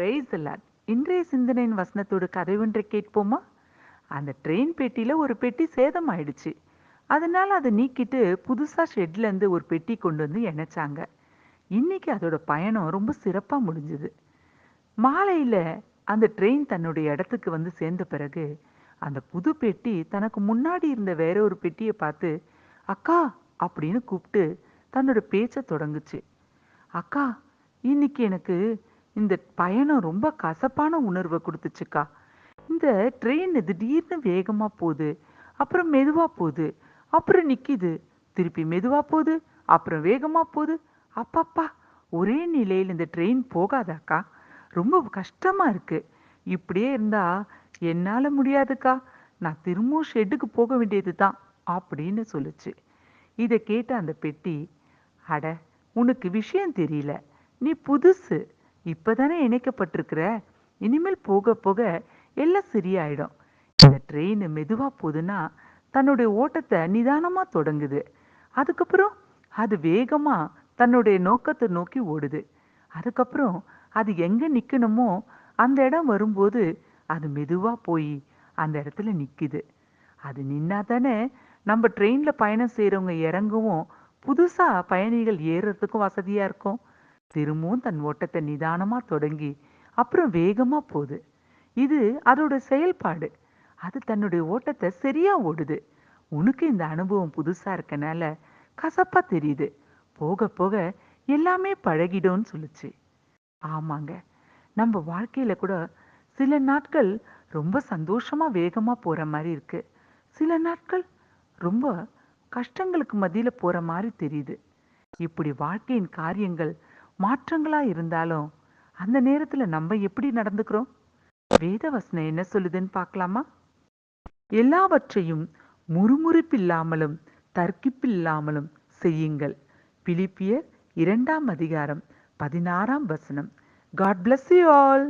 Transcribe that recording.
பிரைசலாட் இன்றைய சிந்தனையின் வசனத்தோட கதை ஒன்றை கேட்போமா? அந்த ட்ரெயின் பெட்டியில ஒரு பெட்டி சேதம் ஆயிடுச்சு அதனால அதை நீக்கிட்டு புதுசா ஷெட்ல இருந்து ஒரு பெட்டி கொண்டு வந்து இணைச்சாங்க. இன்னைக்கு அதோட பயணம் ரொம்ப சிறப்பா முடிஞ்சுது. மாலையில அந்த ட்ரெயின் தன்னுடைய இடத்துக்கு வந்து சேர்ந்த பிறகு அந்த புது பெட்டி தனக்கு முன்னாடி இருந்த வேற ஒரு பெட்டியை பார்த்து அக்கா அப்படின்னு கூப்பிட்டு தன்னோட பேச்ச தொடங்குச்சு. அக்கா இன்னைக்கு எனக்கு இந்த பயணம் ரொம்ப கசப்பான உணர்வை கொடுத்துச்சுக்கா. இந்த ட்ரெயின் திடீர்னு வேகமா போகுது அப்புறம் மெதுவா போகுது அப்புறம் நிக்குது திருப்பி மெதுவா போகுது அப்புறம் வேகமா போகுது. அப்பப்பா ஒரே நிலையில் இந்த ட்ரெயின் போகாதாக்கா? ரொம்ப கஷ்டமா இருக்கு. இப்படியே இருந்தா என்னால முடியாதுக்கா. நான் திரும்பவும் ஷெட்டுக்கு போக வேண்டியது தான் அப்படின்னு சொல்லுச்சு. இதை கேட்ட அந்த பெட்டி அட உனக்கு விஷயம் தெரியல. நீ புதுசு. இப்போதானே இணைக்கப்பட்டிருக்கிற. இனிமேல் போக போக எல்லாம் சரியாயிடும். இந்த ட்ரெயின் மெதுவாக போகுதுன்னா தன்னுடைய ஓட்டத்தை நிதானமாக தொடங்குது. அதுக்கப்புறம் அது வேகமாக தன்னுடைய நோக்கத்தை நோக்கி ஓடுது. அதுக்கப்புறம் அது எங்கே நிற்கணுமோ அந்த இடம் வரும்போது அது மெதுவாக போய் அந்த இடத்துல நிற்குது அது நின்னா தானே நம்ம ட்ரெயினில் பயணம் செய்கிறவங்க இறங்கவும் புதுசாக பயணிகள் ஏறுறதுக்கும் வசதியாக இருக்கும். திரும்பவும் தன் ஓட்டத்தை நிதானமா தொடங்கி அப்புறம் வேகமா போகுது. இது அதோட செயல்பாடு. அது தன்னுடைய ஓட்டத்தை சரியா ஓடுது. உனக்கு இந்த அனுபவம் புதுசா இருக்கனால கசப்பா தெரியுது. போக போக எல்லாமே பழகிடும்னு சொல்லுச்சு. ஆமாங்க. நம்ம வாழ்க்கையில கூட சில நாட்கள் ரொம்ப சந்தோஷமா வேகமா போற மாதிரி இருக்கு. சில நாட்கள் ரொம்ப கஷ்டங்களுக்கு மத்தியில் போற மாதிரி தெரியுது. இப்படி வாழ்க்கையின் காரியங்கள் மாற்றங்களா இருந்தாலும் அந்த நேரத்துல நம்ம எப்படி நடந்துக்கிறோம்? வேதவசனம் என்ன சொல்லுதுன்னு பார்க்கலாமா? எல்லாவற்றையும் முறுமுறுப்பில்லாமலும் தர்க்கிப்பில்லாமலும் செய்யுங்கள். பிலிப்பியர் இரண்டாம் அதிகாரம் பதினாறாம் வசனம். God bless you all